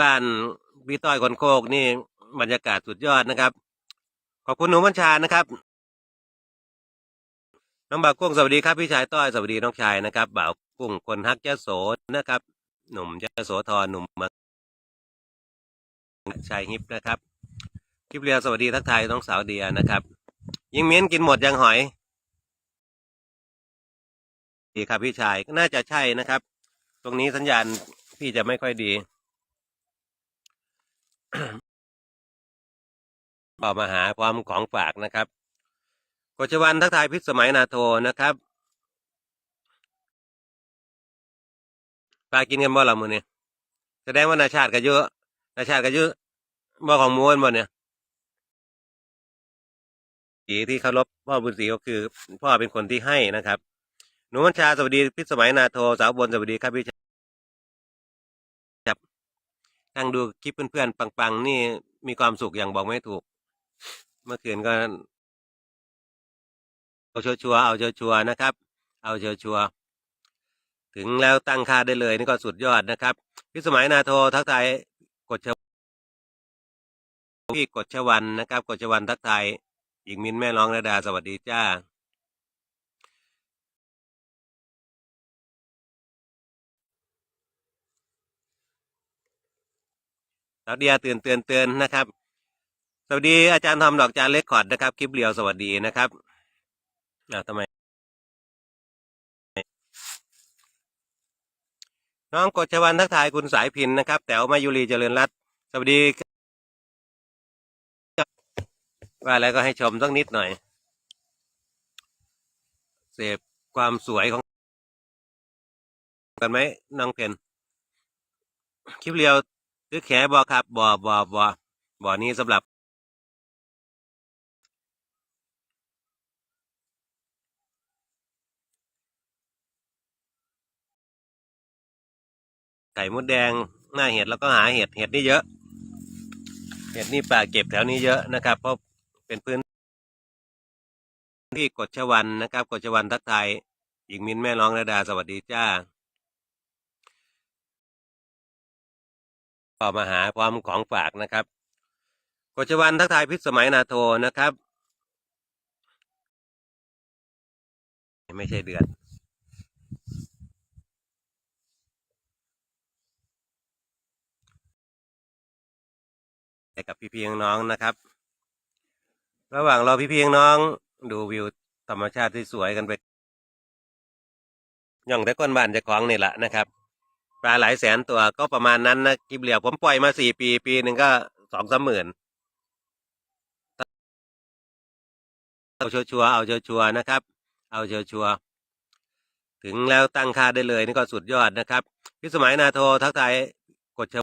บ้านพี่ต้อยคนโคกนี่บรรยากาศสุดยอดนะครับ ขอบคุณหนูบัญชานะครับ น้องบ่าวกุ้งสวัสดีครับพี่ชายต้อยสวัสดีน้องชายนะครับบ่าวกุ้งคนฮักยะโสนะครับ หนุ่มยะโสธรหนุ่มเมืองชายฮิปนะครับคลิปเรียวสวัสดีทักทายน้องสาวเดียนะครับ ยิงเม้นกินหมดยังหอย ดีครับพี่ชายก็น่าจะใช่นะครับ ตรงนี้สัญญาณพี่จะไม่ค่อยดี ออมาหาความของฝากนะครับกชวันทักทายพิษสมัยนาโทนะครับปลากินกันบ่ละมือเนี่ยแสดงว่านาชาติก็เยอะนาชาติก็เยอะบ่ของม้วนบ่เนี่ยสีที่เคารพพ่อบุญศรีก็คือ พ่อเป็นคนที่ให้นะครับหนูมัญชาสวัสดีพิษสมัยนาโทสาวบนสวัสดีครับพี่ชายครับ นั่งดูคลิปเพื่อนๆปัง ๆ นี่มีความสุขอย่างบอกไม่ถูก เมื่อคืนก็ เอาชัวร์ๆเอาชัวร์ๆนะครับ เอาชัวร์ๆถึงแล้วตั้งค่าได้เลยนี่ก็สุดยอดนะครับพี่สมัยนาโททักทายกดชพี่กดชวันนะครับ กดชวันทักทายหญิงมินแม่น้องระดาสวัสดีจ้า สวัสดีเตือนเตือนเตือนนะครับ สวัสดีอาจารย์ทอมดอกจานเล็กขอดนะครับ คลิปเรียวสวัสดีนะครับอ้าทำไม น้องกฎชวันทักทายคุณสายพินนะครับ แต๋วมายุรีเจริญรัตน์สวัสดีว่าแล้วก็ให้ชมสักนิดหน่อย เสพความสวยของ กันไหมน้องเพนคลิปเรียว ซื้อแขบอครับบอบอบอบ่อนี้สำหรับไก่มดแดงหน้าเห็ดแล้วก็หาเห็ดเห็ดนี่เยอะ เห็ดนี่ป่าเก็บแถวนี้เยอะนะครับ เพราะเป็นพื้นที่กดชวันนะครับ กดชวันทักทายหญิงมินแม่น้องระดาสวัสดีจ้า ก็มาหาความของฝากนะครับกดชวันทักทายพิษสมัยนาโทนะครับ ไม่ใช่เดือนกับพี่ๆน้องนะครับ ระหว่างรอพี่ๆน้องดูวิวธรรมชาติที่สวยกันไปย่องแต่ก้นบ้านจะของนี่แหละนะครับ ปลาหลายแสนตัวก็ประมาณนั้นนะกิบเหลียวผมปล่อยมาสี่ปีปีหนึ่งก็สองสามหมื่นเอาชัวร์เอาชัวร์นะครับ เอาชัวร์ถึงแล้วตั้งค่าได้เลยนี่ก็สุดยอดนะครับพี่สมัยนาโททักทายกดเช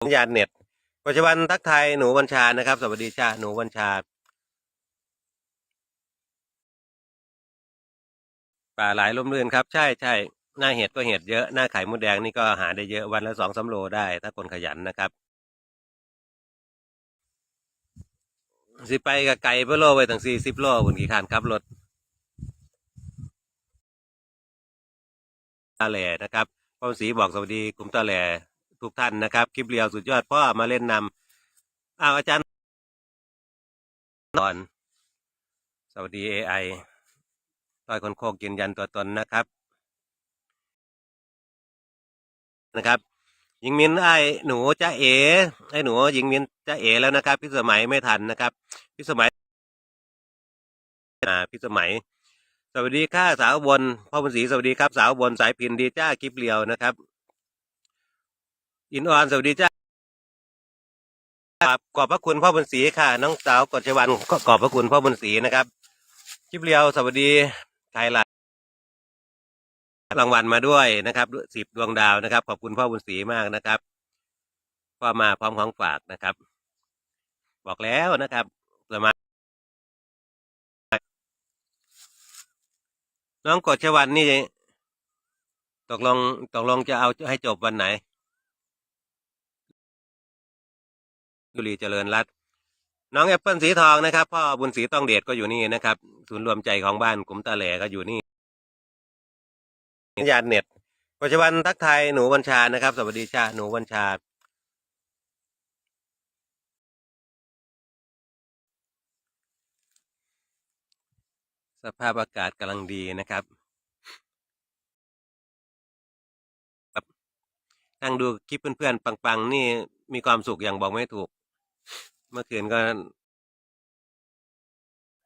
สัญญาณเน็ตปัจจุบันทักทายหนูบัญชานะครับ สวัสดีจ้าหนูบัญชาป่าหลายลมเรือนครับ ใช่ใช่ หน้าเห็ดก็เห็ดเยอะหน้าไข่มดแดงนี่ก็หาได้เยอะวันละสองสามโลได้ ถ้าคนขยันนะครับ สิไปกับไก่เพื่อโลไปถึงสี่สิบโลบนกี่คันครับรถตาแหล่นะครับพ่อศรีบอกสวัสดีกลุ่มตาแหล่ทุกท่านนะครับ คลิปเรียวสุดยอดพ่อมาเล่นนำอ้าวอาจารย์ตอนสวัสดีเอไอต้อยคนโคกยืนยันตัวตนนะครับ นะครับ หญิงมินไอ้หนูจ้าเอไอ้หนูหญิงมินจ้าเอแล้วนะครับพี่สมัยไม่ทันนะครับพี่สมัยอ่าพี่สมัย สวัสดีค่ะสาวบนพ่อบุญศรีสวัสดีครับ สาวบนสายพินดีจ้าคลิปเรียวนะครับ อินออนสวัสดีจ้าขอบพระคุณพ่อบุญศรีค่ะ น้องสาวกฎชวันก็ขอบพระคุณพ่อบุญศรีนะครับคลิปเรียวสวัสดีใครล่ะ รางวัลมาด้วยนะครับสิบดวงดาวนะครับ ขอบคุณพ่อบุญศรีมากนะครับก็มาพร้อมของฝากนะครับ บอกแล้วนะครับสมาน้องกฎชวันนี่ ตกลงตกลงจะเอาให้จบวันไหนยุรีเจริญรัตน์น้องแอปเปิลสีทองนะครับ พ่อบุญศรีต้องเดชก็อยู่นี่นะครับ ศูนย์รวมใจของบ้านกลุ่มตาแหล่ก็อยู่นี่ สัญญาณเน็ต ปัจจุบันทักไทยหนูบัญชานะครับ สวัสดีจ้าหนูบัญชา สภาพอากาศกำลังดีนะครับครับนั่งดูคลิปเพื่อนๆ ปังๆ นี่มีความสุขอย่างบอกไม่ถูก เมื่อคืนก็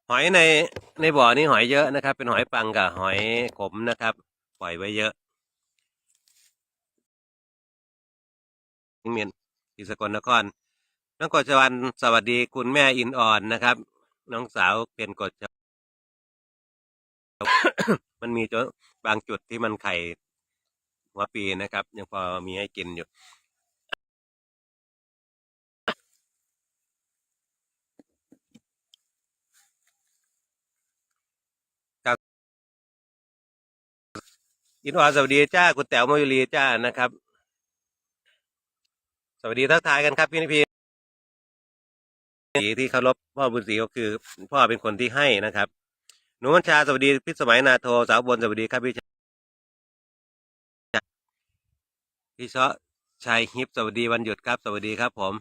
หอยในในบ่อนี้หอยเยอะนะครับ เป็นหอยปังกับหอยขมนะครับ ปล่อยไว้เยอะเมียนที่สกลนคร น้องกฎชวันสวัสดีคุณแม่อินอ่อนนะครับ น้องสาวเป็นกฎชมันมีจุดบางจุดที่มันไข่หัวปีนะครับ ยังพอมีให้กินอยู่ อินอ่อนสวัสดีจ้าคุณแต๋วมายุรีจ้านะครับ สวัสดีทักทายกันครับพี่นิพีสีที่เคารพพ่อบุญศรีก็คือ พ่อเป็นคนที่ให้นะครับหนูวัญชาสวัสดีพิสมัยนาโทสาวบนสวัสดีครับพี่ชาพี่เชาะชัยฮิปสวัสดีวันหยุดครับ สวัสดีครับ ผม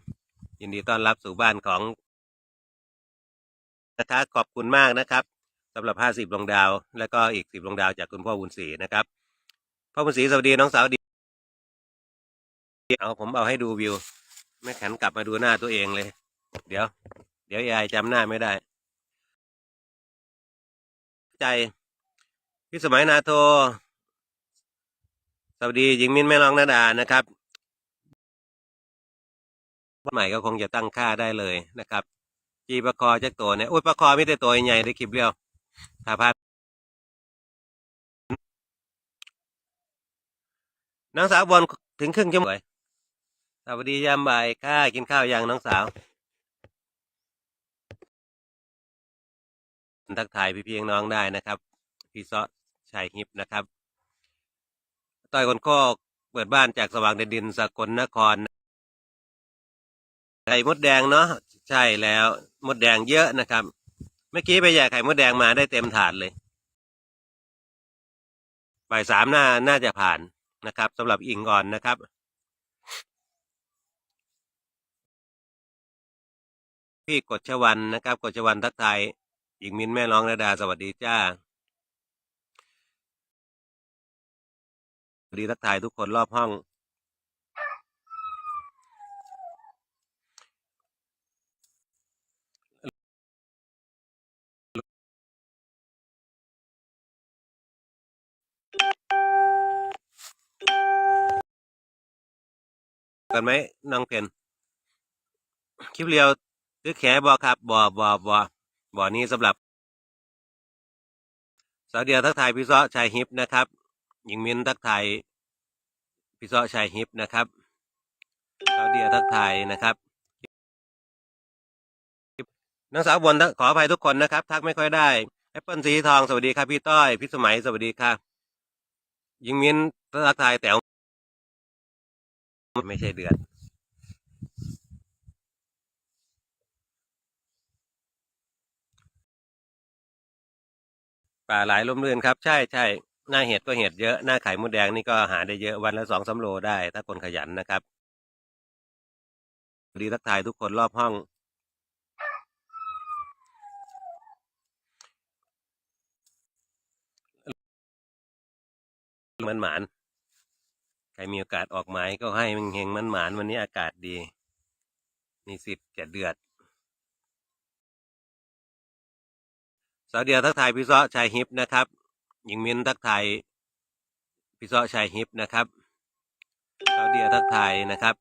ยินดีต้อนรับสู่บ้านของนะคะขอบคุณมากนะครับสำหรับห้าสิบดวงดาว แล้วก็อีกสิบดวงดาวจากคุณพ่อบุญศรีนะครับ พ่อบุญศรีสวัสดีน้องสาวดีเอาผมเอาให้ดูวิว ไม่ขันกลับมาดูหน้าตัวเองเลย เดี๋ยว เดี๋ยวยายจำหน้าไม่ได้ ใจพี่สมัยนาโท สวัสดีหญิงมินแม่น้องนาดานะครับวันใหม่ก็คงจะตั้งค่าได้เลยนะครับ จีประคอจักตัวเนี่ยอุ้ยประคอไม่ได้ตัวใหญ่ได้คลิปเดียวถ้าพา น้องสาวบอลถึงครึ่งชั่วโมงเลยสวัสดียามบ่ายค่ากินข้าวยังน้องสาว ทักทายพี่พี่น้องได้นะครับ พี่ซาะชัยฮิปนะครับ ต้อยคนโคกเปิดบ้านจากสว่างแดนดินสกลนครไข่มดแดงเนาะใช่แล้วมดแดงเยอะนะครับ เมื่อกี้ไปแย่ไข่มดแดงมาได้เต็มถาดเลยบ่ายสามน่าน่าจะผ่าน นะครับสำหรับอิงอ่อนนะครับพี่กฎชวันนะครับกฎชวันทักทายหญิงมินแม่ร้องระดาสวัสดีจ้าสวัสดีทักทายทุกคนรอบห้อง กันไหมน้องเพนคลิปเรียวซื้อแขบอครับบอบอบอบอนี้สำหรับสาวเดียวทักทายพี่ซาะชายฮิปนะครับหญิงมิ้นทักทายพี่ซาะชายฮิปนะครับสาวเดียวทักทายนะครับนางสาวบนขออภัยทุกคนนะครับ ทักไม่ค่อยได้แอปเปิลสีทองสวัสดีครับพี่ต้อยพี่สมัยสวัสดีครับหญิงมิ้นทักทายแต๋ว ไม่ใช่เดือน ป่าหลายลมเรือนครับ ใช่ใช่หน้าเห็ดก็เห็ดเยอะหน้าไข่มดแดงนี่ก็หาได้เยอะวันละสองสามโลได้ ถ้าคนขยันนะครับสวัสดีทักทายทุกคนรอบห้อง มันหมาน ใครมีโอกาสออกไม้ก็ให้มันเฮงมันหมานวันนี้อากาศดี มีสิทธิ์จะเดือดสาวเดียวทักทายพี่เซาะชายฮิปนะครับหญิงมิ้นทักทายพี่เซาะชายฮิปนะครับสาวเดียวทักทายนะครับ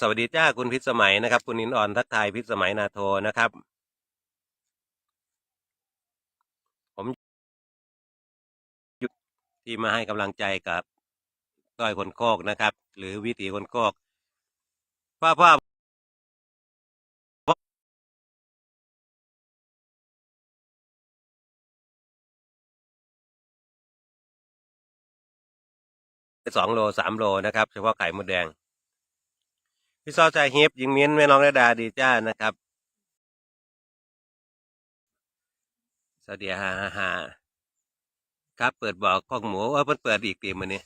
สวัสดีจ้าคุณพิษสมัยนะครับ คุณนินอ่อนทักทายพิษสมัยนาโทนะครับ ผม ที่มาให้กำลังใจกับต้อยคนโคกนะครับ หรือวิถีคนโคกพ่อพ่อสองโลสามโลนะครับ เฉพาะไข่มดแดง พี่ซอใจฮิปยิงมิ้นแม่น้องระดาดีจ้านะครับสวัสดีฮ่าฮ่า ครับ เปิดบอกข้องหมูว่าเพิ่นเปิดอีกตีมันนี้